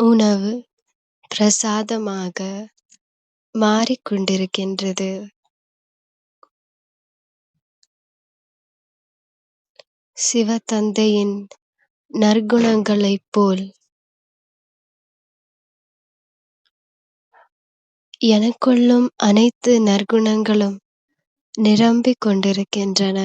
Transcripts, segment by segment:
உணவு பிரசாதமாக மாறிக்கொண்டிருக்கின்றது. சிவத்தந்தையின் நற்குணங்களைப் போல் எனக்குள்ளும் அனைத்து நற்குணங்களும் நிரம்பிக் கொண்டிருக்கின்றன.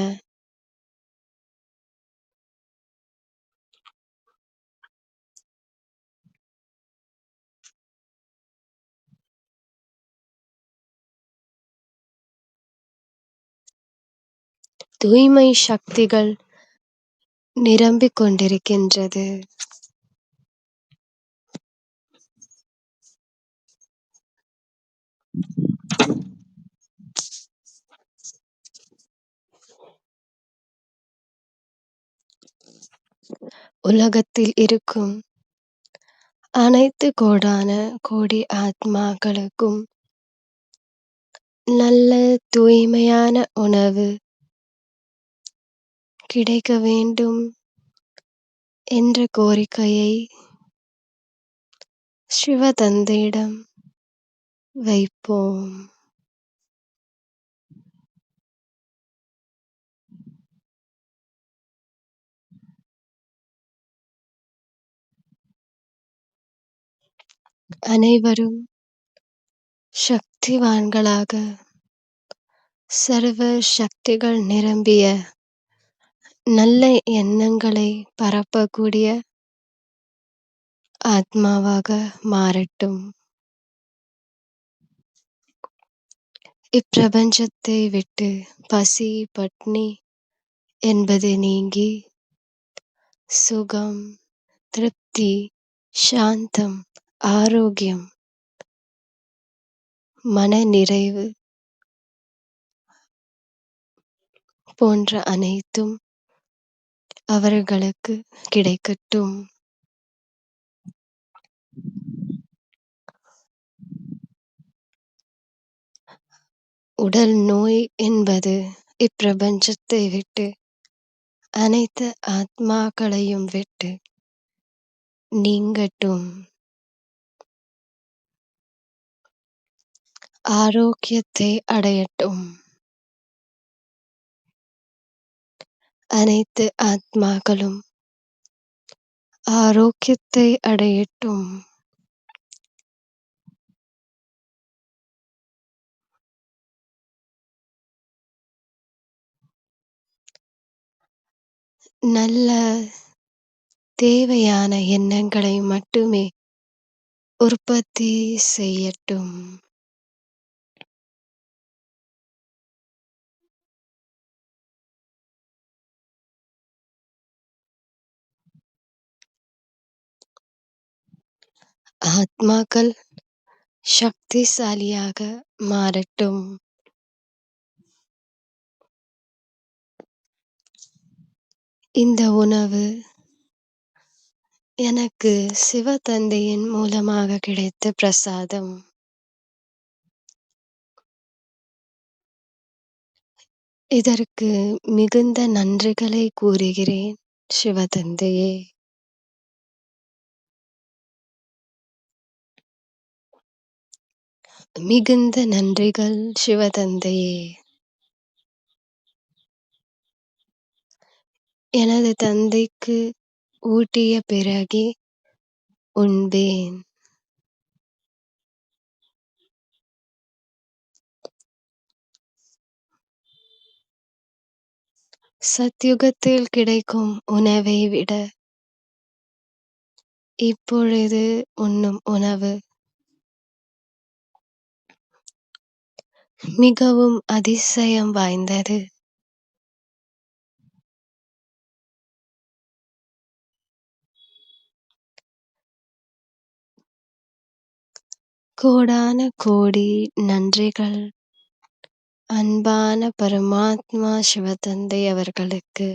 தூய்மை சக்திகள் நிரம்பிக் கொண்டிருக்கின்றது. உலகத்தில் இருக்கும் அனைத்து கோடான கோடி ஆத்மாக்களுக்கும் நல்ல தூய்மையான உணவு கிடைக்க வேண்டும் என்ற கோரிக்கையை சிவதந்தையிடம் வைப்போம். அனைவரும் சக்திவான்களாக சர்வ சக்திகள் நிரம்பிய நல்ல எண்ணங்களை பரப்பக்கூடிய ஆத்மாவாக மாறட்டும். இப்பிரபஞ்சத்தை விட்டு பசி பட்னி என்பது நீங்கி சுகம் திருப்தி சாந்தம் ஆரோக்கியம் மன நிறைவு போன்ற அனைத்தும் அவர்களுக்கு கிடைக்கட்டும். உடல் நோய் என்பது இப்பிரபஞ்சத்தை விட்டு அனைத்து ஆத்மாக்களையும் விட்டு நீங்கட்டும். ஆரோக்கியத்தை அடையட்டும். அனைத்து ஆத்மாக்களும் ஆரோக்கியத்தை அடையட்டும். நல்ல தேவையான எண்ணங்களை மட்டுமே உற்பத்தி செய்யட்டும். ஆத்மாக்கள் சக்திசாலியாக மாறட்டும். இந்த உணவு எனக்கு சிவத்தந்தையின் மூலமாக கிடைத்த பிரசாதம். இதற்கு மிகுந்த நன்றிகளை கூறுகிறேன் சிவதந்தையே. மிகுந்த நன்றிகள் சிவதந்தையே. எனது தந்தைக்கு ஊட்டிய பிறகே உண்பேன். சத்யுகத்தில் கிடைக்கும் உணவை விட இப்பொழுது உண்ணும் உணவு மிகவும் அதிசயம் வாய்ந்தது. கோடான கோடி நன்றிகள் அன்பான பரமாத்மா சிவதந்தை அவர்களுக்கு.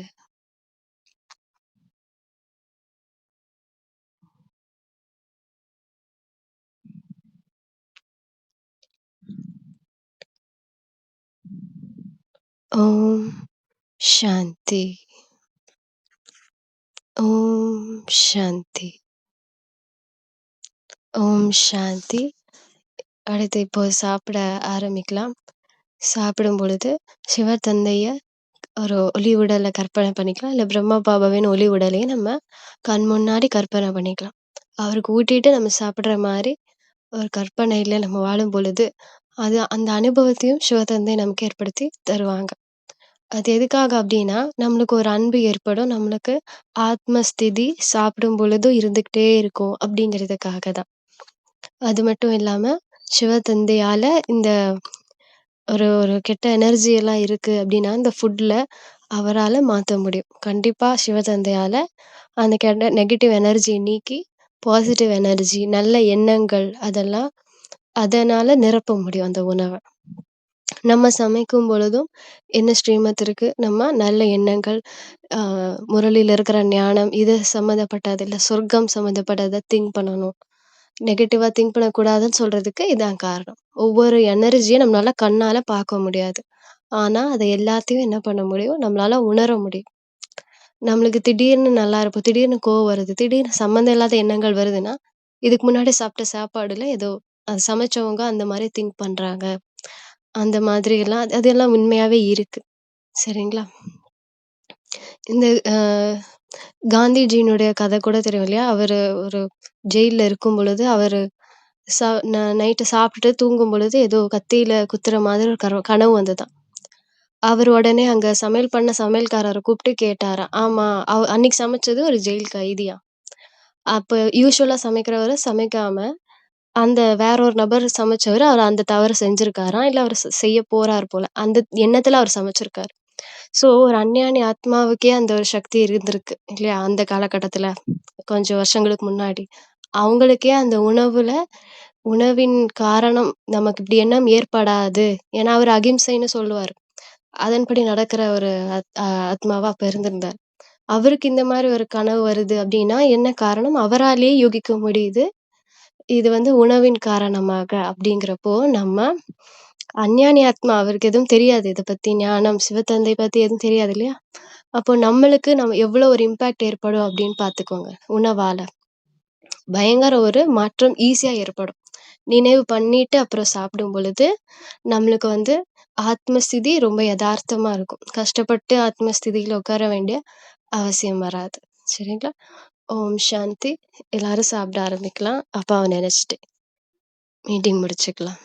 ஓம் சாந்தி ஓம் சாந்தி ஓம் சாந்தி. அடுத்து இப்போ சாப்பிட ஆரம்பிக்கலாம். சாப்பிடும் பொழுது சிவ தந்தையை ஒரு ஒளி உடலை கற்பனை பண்ணிக்கலாம். இல்லை பிரம்மா பாபாவின் ஒளி உடலையும் நம்ம கண் முன்னாடி கற்பனை பண்ணிக்கலாம். அவருக்கு ஊட்டிட்டு நம்ம சாப்பிட்ற மாதிரி ஒரு கற்பனையில நம்ம வாழும் பொழுது, அது அந்த அனுபவத்தையும் சிவத்தந்தை நமக்கு ஏற்படுத்தி தருவாங்க. அது எதுக்காக அப்படின்னா நம்மளுக்கு ஒரு அன்பு ஏற்படும். நம்மளுக்கு ஆத்மஸ்திதி சாப்பிடும் பொழுதும் இருந்துகிட்டே இருக்கும் அப்படிங்கிறதுக்காக தான். அது மட்டும் இல்லாம, சிவத்தந்தையால இந்த ஒரு ஒரு கெட்ட எனர்ஜி எல்லாம் இருக்கு அப்படின்னா இந்த ஃபுட்ல அவரால மாத்த முடியும். கண்டிப்பா சிவத்தந்தையால அந்த கெட்ட நெகட்டிவ் எனர்ஜி நீக்கி, பாசிட்டிவ் எனர்ஜி, நல்ல எண்ணங்கள் அதெல்லாம் அதனால நிரப்ப முடியும் அந்த உணவ. நம்ம சமைக்கும் பொழுதும் என்ன ஸ்ரீமத் இருக்குது நம்ம நல்ல எண்ணங்கள், முரளியில் இருக்கிற ஞானம், இது சம்மந்தப்பட்டது இல்லை சொர்க்கம் சம்மந்தப்பட்டதை திங்க் பண்ணணும். நெகட்டிவாக திங்க் பண்ணக்கூடாதுன்னு சொல்றதுக்கு இதான் காரணம். ஒவ்வொரு எனர்ஜியும் நம்மளால கண்ணால் பார்க்க முடியாது. ஆனால் அதை எல்லாத்தையும் என்ன பண்ண முடியும், நம்மளால உணர முடியும். நம்மளுக்கு திடீர்னு நல்லா இருப்போம். திடீர்னு கோவம் வருது. திடீர்னு சம்மந்தம் இல்லாத எண்ணங்கள் வருதுன்னா, இதுக்கு முன்னாடி சாப்பிட்ட சாப்பாடுல ஏதோ அது சமைச்சவங்க அந்த மாதிரி திங்க் பண்ணுறாங்க அந்த மாதிரியெல்லாம் அது அதெல்லாம் உண்மையாவே இருக்கு. சரிங்களா? இந்த காந்திஜியினுடைய கதை கூட தெரியும் இல்லையா? அவர் ஒரு ஜெயிலில் இருக்கும் பொழுது, அவர் ச ந நைட்டு சாப்பிட்டுட்டு தூங்கும் பொழுது, ஏதோ கத்தியில் குத்துற மாதிரி ஒரு கர கனவு வந்துதான் அவர் உடனே அங்கே சமையல் பண்ண சமையல்காரரை கூப்பிட்டு கேட்டாராம். ஆமாம் அவ் அன்னைக்கு சமைச்சது ஒரு ஜெயில் கைதியா அப்போ யூஸ்வலாக சமைக்கிறவரை சமைக்காமல் அந்த வேற ஒரு நபர் சமைச்சவரு, அவர் அந்த தவறு செஞ்சிருக்காராம். இல்ல அவரு செ செய்ய போறார் போல. அந்த எண்ணத்துல அவரு சமைச்சிருக்காரு. ஸோ, ஒரு அஞ்ஞானி ஆத்மாவுக்கே அந்த ஒரு சக்தி இருந்திருக்கு இல்லையா? அந்த காலகட்டத்துல, கொஞ்சம் வருஷங்களுக்கு முன்னாடி. அவங்களுக்கே அந்த உணவுல உணவின் காரணம் நமக்கு இப்படி எண்ணம் ஏற்படாது. ஏன்னா, அவரு அகிம்சைன்னு சொல்லுவாரு. அதன்படி நடக்கிற ஒரு ஆத் அ ஆத்மாவா அப்ப இருந்திருந்தார். அவருக்கு இந்த மாரி ஒரு கனவு வருது அப்படின்னா என்ன காரணம்? அவராலேயே யூகிக்க முடியுது. இது வந்து உணவின் காரணமாக அப்படிங்கிறப்போ நம்ம அஞ்ஞானி ஆத்மா அவருக்கு எதுவும் தெரியாது. இதை பத்தி ஞானம், சிவத்தந்தை பத்தி எதுவும் தெரியாது இல்லையா? அப்போ நம்மளுக்கு நம்ம எவ்வளோ ஒரு இம்பாக்ட் ஏற்படும் அப்படின்னு பார்த்துக்கோங்க, உணவால. பயங்கர ஒரு மாற்றம் ஈஸியா ஏற்படும். நினைவு பண்ணிட்டு அப்புறம் சாப்பிடும் பொழுது, நம்மளுக்கு வந்து ஆத்மஸ்திதி ரொம்ப யதார்த்தமாக இருக்கும். கஷ்டப்பட்டு ஆத்மஸ்திதியில் உட்கார வேண்டிய அவசியம் வராது. சரிங்களா? ஓம் சாந்தி. எல்லாரும் சாப்பிட ஆரம்பிக்கலாம். அப்பாவை நினச்சிட்டு மீட்டிங் முடிச்சுக்கலாம்.